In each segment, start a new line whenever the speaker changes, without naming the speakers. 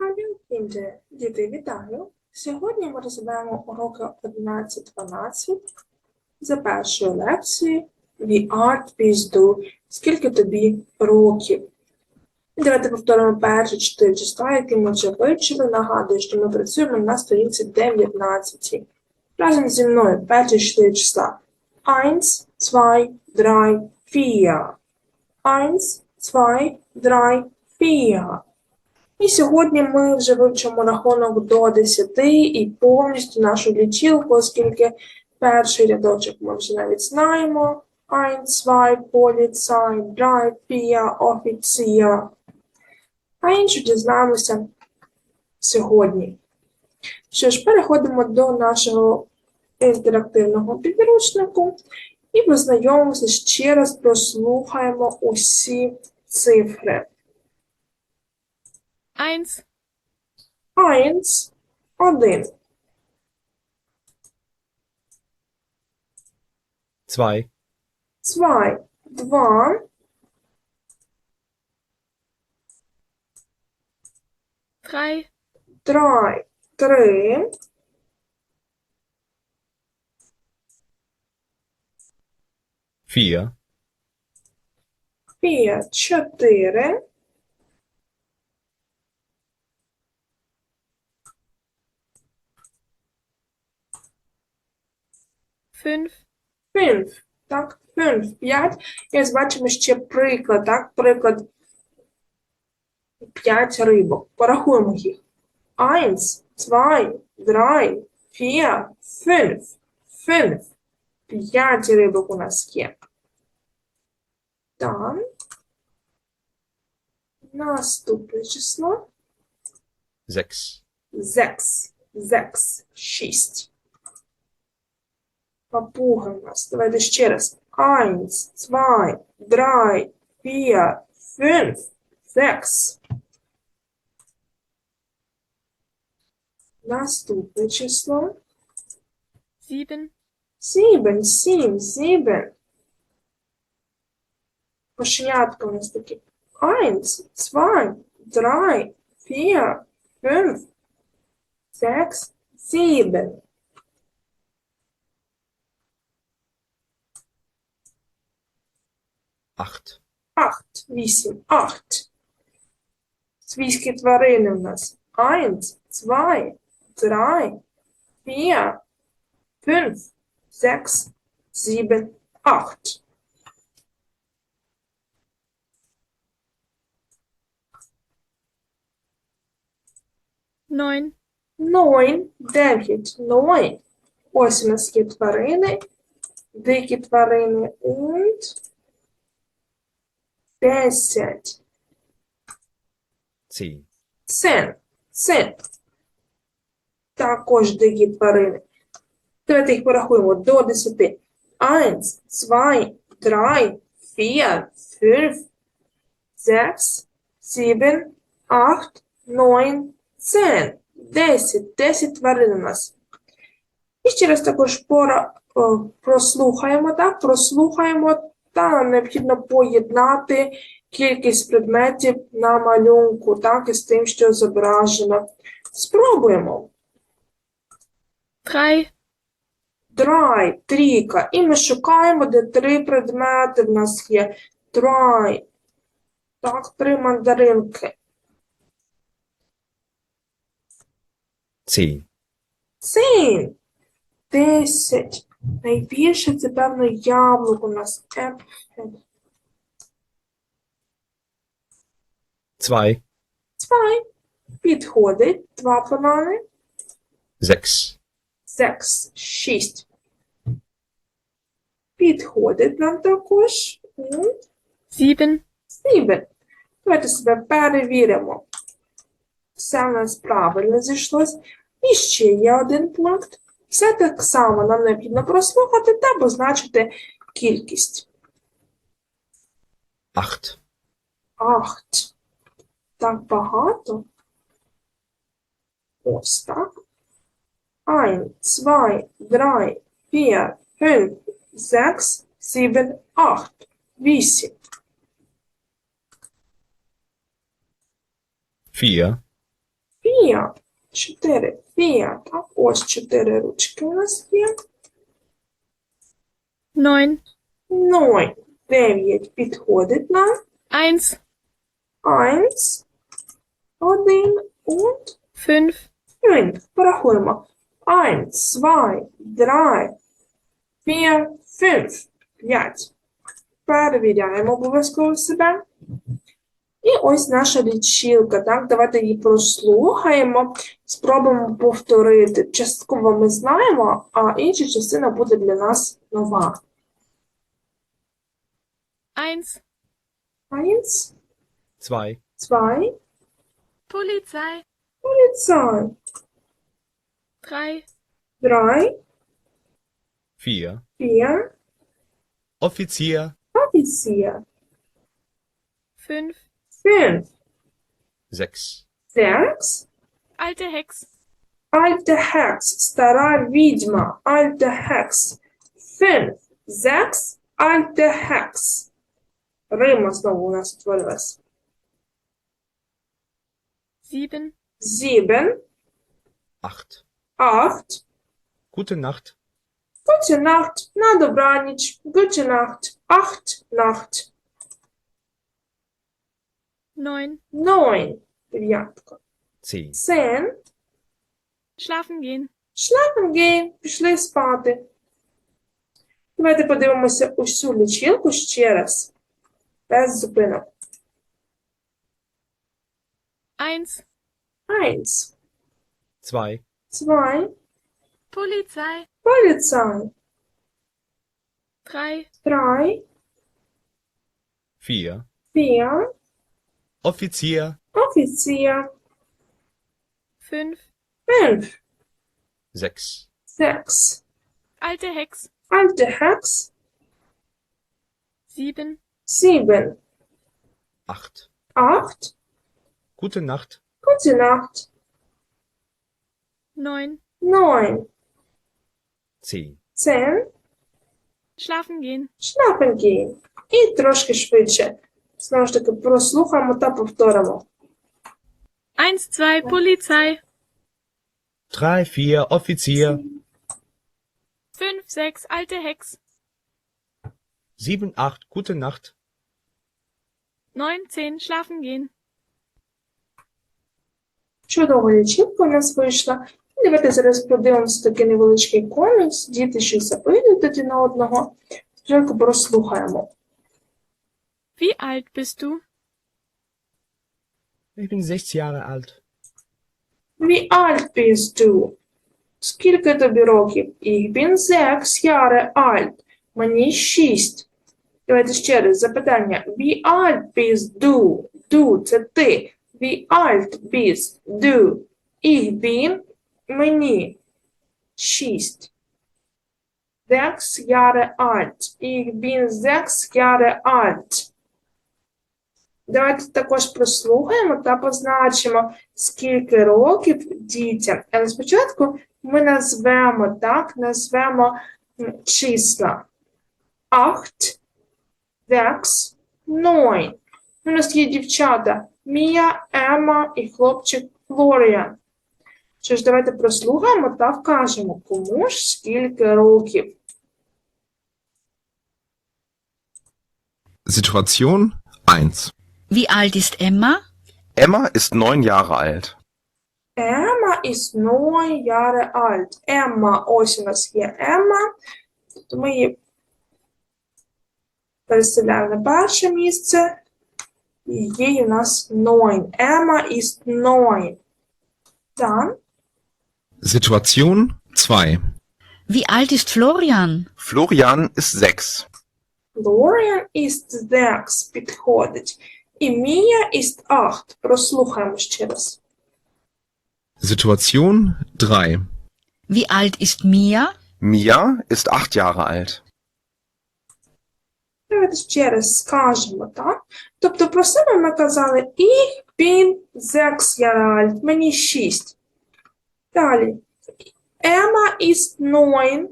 Hallo Kinder, діти, вітаю! Сьогодні ми розглядаємо уроки 11-12 за першою лекцією We Art Peace Скільки тобі років? Давайте повторимо перші чотири числа, які ми вже вивчили. Нагадую, що ми працюємо на сторінці 19. Разом зі мною перші чотири числа. 1, 2, 3, 4. 1, 2, 3, 4. І сьогодні ми вже вивчимо рахунок до 10 і повністю нашу лічилку, оскільки перший рядочок ми вже навіть знаємо. Ein, zwei, Polizei, drei, vier, Offizier. А інше дізнаємося сьогодні. Що ж, переходимо до нашого інтерактивного підручнику і познайомимося ще раз, прослухаємо усі цифри.
Eins,
Eins, один,
zwei,
zwei, два,
drei,
drei, три,
vier,
vier, чотири,
Fünf,
fünf, так, fünf, п'ять. І ось бачимо ще приклад, так, приклад п'ять рибок. Порахуємо їх. Eins, zwei, drei, vier, fünf, fünf. П'ять рибок у нас є. Так. Наступне число.
sechs,
Sechs. Sechs. Шість. Папуга у нас. Давайте ще раз. Eins, zwei, drei, vier, fünf, sechs. Наступне число.
sieben,
Сім, сім, сім. Кошенятка у нас такі. Eins, zwei, drei, vier, fünf, sechs, sieben.
acht,
Acht, вісім, acht. Свійські тварини у нас. Eins, zwei, drei, vier, fünf, sechs, sieben, acht.
neun,
Neun, дев'ять, neun. Ось у нас є тварини, дикі тварини und десять.
zehn,
Син, син. Також дикі тварини. Давайте їх порахуємо до десяти. Eins, zwei, drei, vier, fünf, sechs, sieben, acht, neun, zehn. Десять. Десять тварин у нас. І ще раз також пора, о, прослухаємо, так? Прослухаємо та необхідно поєднати кількість предметів на малюнку, так, із тим, що зображено. Спробуємо.
drei,
Драй, трійка. І ми шукаємо, де три предмети в нас є. Драй. Так, три мандаринки.
zehn,
Син. Десять. Найбільше це, певно, яблук у нас. Apple.
zwei,
Zwei. Підходить. Два банани.
sechs,
Секс. Шість. Підходить нам також. М.
sieben,
Сібен. Давайте себе перевіримо. Все в нас правильно зійшлось. І ще є один пункт. Все так само нам необхідно прослухати та позначити кількість.
Acht.
Acht. Так багато. Ось так. Ein, zwei, drei, vier, fünf, sechs, sieben, acht, вісім.
Vier.
Vier. 4 Fiat. Ось 4 ручки у нас є.
9,
0, 9 підходить нам.
1,
1, 1 und
5,
5. Порахуємо. 1, 2, 3, 4, 5, 5. Перевіряємо обов'язково себе. І ось наша лічилка. Так, давайте її прослухаємо, спробуємо повторити. Частково ми знаємо, а інша частина буде для нас нова.
eins,
Eins,
zwei,
zwei,
Polizei,
Polizei.
drei,
Drei,
vier,
vier,
Offizier,
Offizier.
fünf,
Fünf,
sechs,
sechs,
alte Hex,
alte Hex, стара відьма, alte Hex. Fünf, sechs, alte Hex. Рима знову у нас створилась.
sieben,
Sieben,
acht.
acht,
Gute Nacht,
gute Nacht, на добраніч, gute Nacht, acht, Nacht,
Neun,
neun, дев'ятка.
zehn,
Zehn,
schlafen gehen,
Schlafen gehen, пішли спати. Давайте подивимося усю лічилку ще раз. Без зупинок.
eins,
Eins,
zwei,
zwei,
Polizei,
Polizei,
drei,
drei,
vier,
vier,
Offizier.
Offizier.
Fünf.
Fünf.
Sechs.
Sechs.
Alte Hex.
Alte Hex.
Sieben.
Sieben.
Acht.
Acht.
Gute Nacht.
Gute Nacht.
Neun.
Neun.
Zehn.
Zehn.
Schlafen gehen.
Schlafen gehen. Ich droschke szybciej. Знову ж таки, прослухаємо та повторимо.
eins, zwei, Polizei,
drei, vier, Offizier,
fünf, sechs, alte Hex,
sieben, acht, Gute Nacht,
neun, zehn, schlafen gehen,
Чудова лічилка у нас вийшла. І Давайте зараз подивимося такий невеличкий комікс. Діти щось запитують один на одного. Спочатку прослухаємо.
wie alt bist du?
ich bin sechs Jahre alt,
Wie alt bist du? Скільки тобі років? Ich bin sechs Jahre alt. Мені шість. Давайте ще раз запитання. Wie alt bist du? Du – це ти. Wie alt bist du? Ich bin – мені. Шість. Sechs Jahre alt. Ich bin sechs Jahre alt. Давайте також прослухаємо та позначимо, скільки років дітям. Але спочатку ми назвемо так, назвемо числа. Acht, sechs, neun. У нас є дівчата Мія, Ема і хлопчик Флоріан. Що ж, давайте прослухаємо та вкажемо, кому ж скільки років.
Situation 1.
Wie alt ist Emma?
Emma ist neun Jahre alt.
Ема is neun Jahre alt. Емма, ось у нас є Емма. Тобто ми її переселяємо на перше місце. І їй у нас neun. Емма is neun. Dann
Situation 2.
Wie alt ist Florian?
Florian ist sechs.
Florian ist sechs. Підходить. І Мія ist acht. Прослухаємо ще раз.
Situation 3.
Wie alt ist Mia?
Mia ist acht Jahre alt.
Давайте ще раз скажемо, так? Тобто про себе ми казали Ich bin sechs Jahre alt. Мені шість. Далі. Emma ist neun.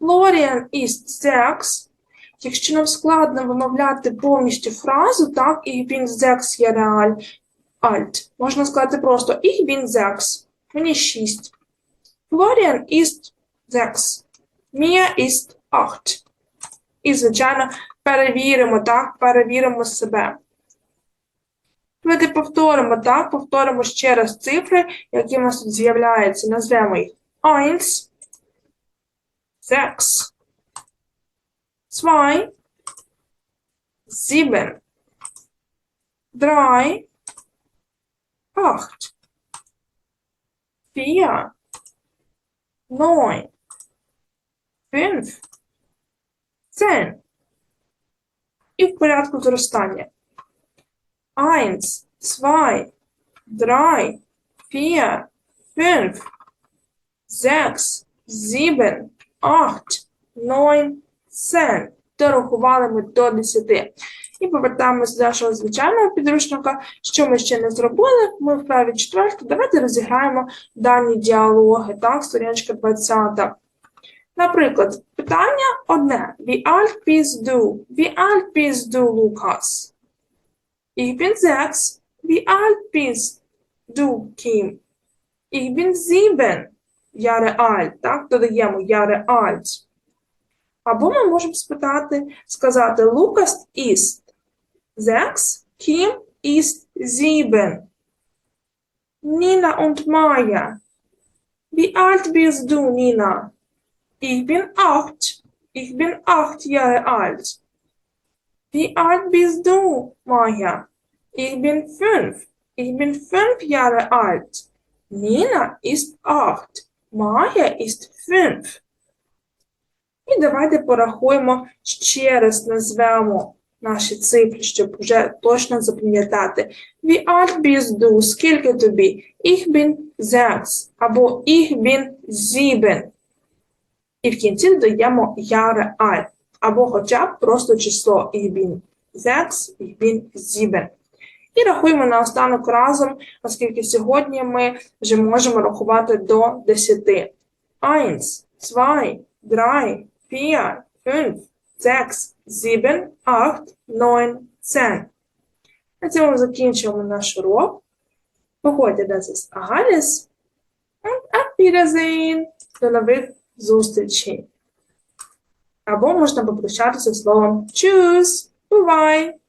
Florian ist sechs. Якщо нам складно вимовляти повністю фразу, так, Ich bin sechs Jahre alt, alt. Можна сказати просто Ich bin sechs. Мені 6. Florian ist sechs. Mir ist acht. І, звичайно, перевіримо, так, перевіримо себе. Давайте повторимо, так, повторимо ще раз цифри, які у нас тут з'являються. Назвемо їх 1, 6, 2, 7, 3, 8, 4, 9, 5, 10. І в порядку зростання. 1, 2, 3, 4, 5, 6, 7, 8, 9, 10. Дорахували ми до 10. І повертаємося до нашого звичайного підручника. Що ми ще не зробили? Ми в праві четверту. Давайте розіграємо дані діалоги. Так, сторіночка 20. Наприклад, питання одне. Wie alt bist du? Wie alt bist du, Lukas? Ich bin sechs. Wie alt bist du, Kim? Ich bin sieben Jahre alt. Так, додаємо Jahre alt. Або ми можемо спитати, сказати Лукас ist sechs, Kim ist sieben. Nina und Maya. Wie alt bist du, Nina? Ich bin acht. Ich bin acht Jahre alt. Wie alt bist du, Maya? Ich bin fünf. Ich bin fünf Jahre alt. Nina ist acht. Maya ist fünf. І давайте порахуємо ще раз назвемо наші цифри, щоб вже точно запам'ятати. Wie alt bist du? Скільки тобі? Ich bin sechs. Або ich bin sieben. І в кінці додаємо Jahre alt. Або хоча б просто число Ich bin sechs, ich bin sieben. І рахуємо наостанок разом, оскільки сьогодні ми вже можемо рахувати до 10. 1, 2, 3, 4, 5, 6, 7, 8, 9, 10. На цьому закінчуємо наш урок. Погодьте, das ist alles. Und auf. До нових зустрічей. Або можна попрощатися словом Tschüss. Бувай!